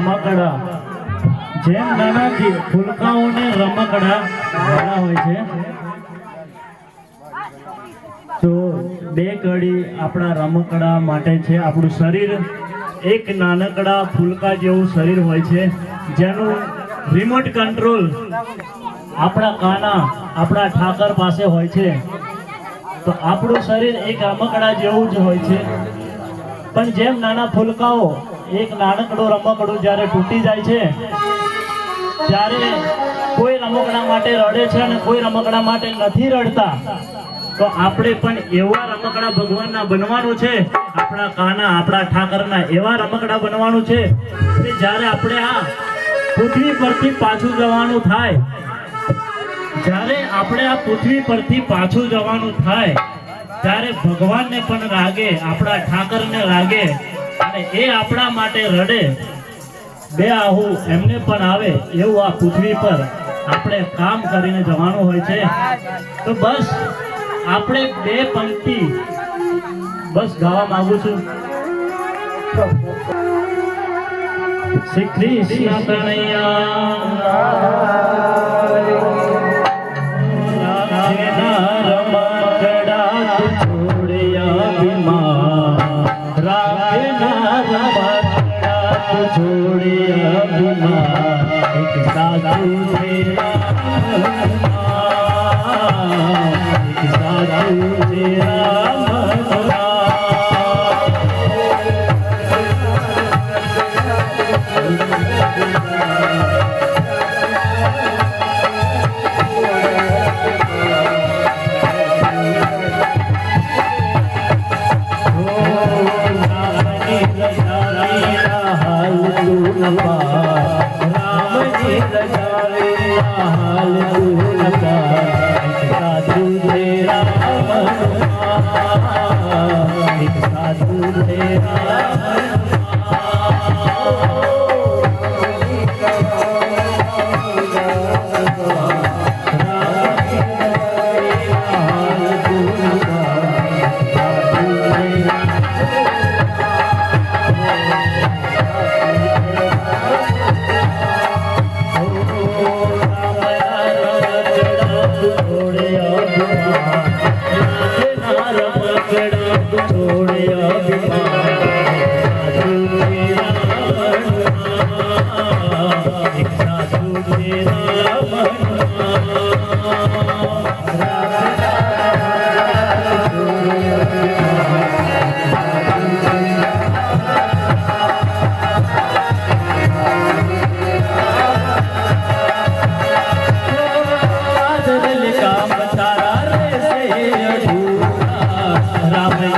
રમકડા. જેમ નાના દી- ફૂલકાઓને રમકડા વાળા હોય છે. તો બે કડી આપણા રમકડા માટે છે. આપણું શરીર એક નાનકડા ફૂલકા જેવું શરીર હોય છે. જેનું રિમોટ કંટ્રોલ આપણા કાના, આપણા ઠાકર પાસે હોય છે. તો આપણું શરીર એક રમકડા જેવું જ હોય છે. પણ જેમ નાના ફૂલકાઓ એક નાનકડો રમકડું જ્યારે તૂટી જાય છે, ત્યારે કોઈ રમકડા માટે રડે છે અને કોઈ રમકડા માટે નથી રડતા, તો આપણે પણ એવા રમકડા ભગવાનના બનવાનું છે. આપણા કાના, આપણા ઠાકરના એવા રમકડા બનવાનું છે કે જ્યારે આપણે આ પૃથ્વી પરથી પાછું જવાનું થાય, જ્યારે આપણે આ પૃથ્વી પરથી પાછું જવાનું થાય, ત્યારે ભગવાનને પણ લાગે, આપણા ઠાકરને લાગે અને એ આપણા માટે રડે, બે આહુ એમને પણ આવે, એવું આ પૃથ્વી પર આપણે કામ કરીને જવાનું હોય છે. તો બસ, આપણે બે પંક્તિ બસ ગાવા માંગુ છું. શ્રી કૃષ્ણ કનૈયા એક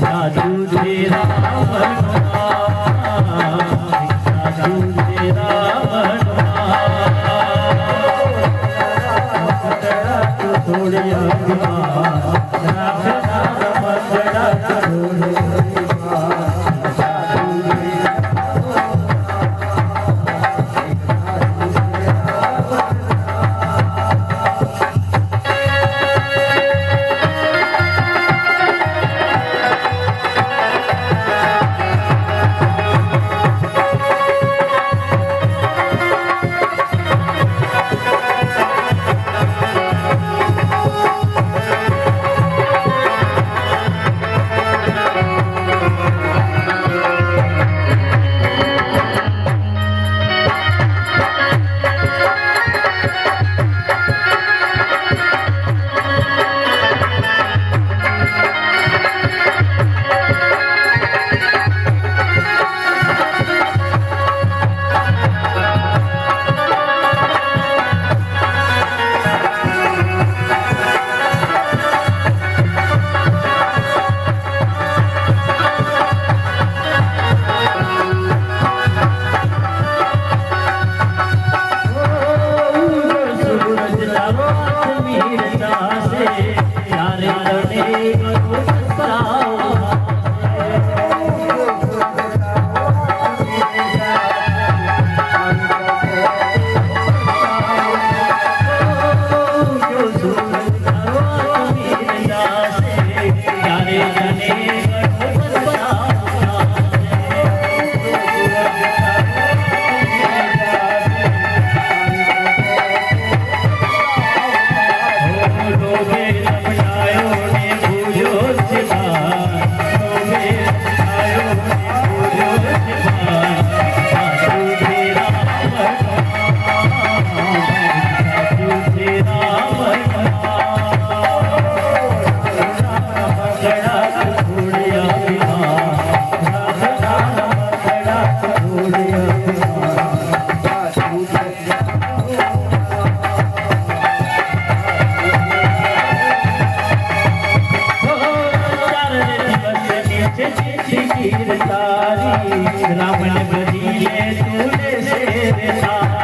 সাধু ধীরা Hare Guru गिरतारी रावण बजी तूने शेर सारी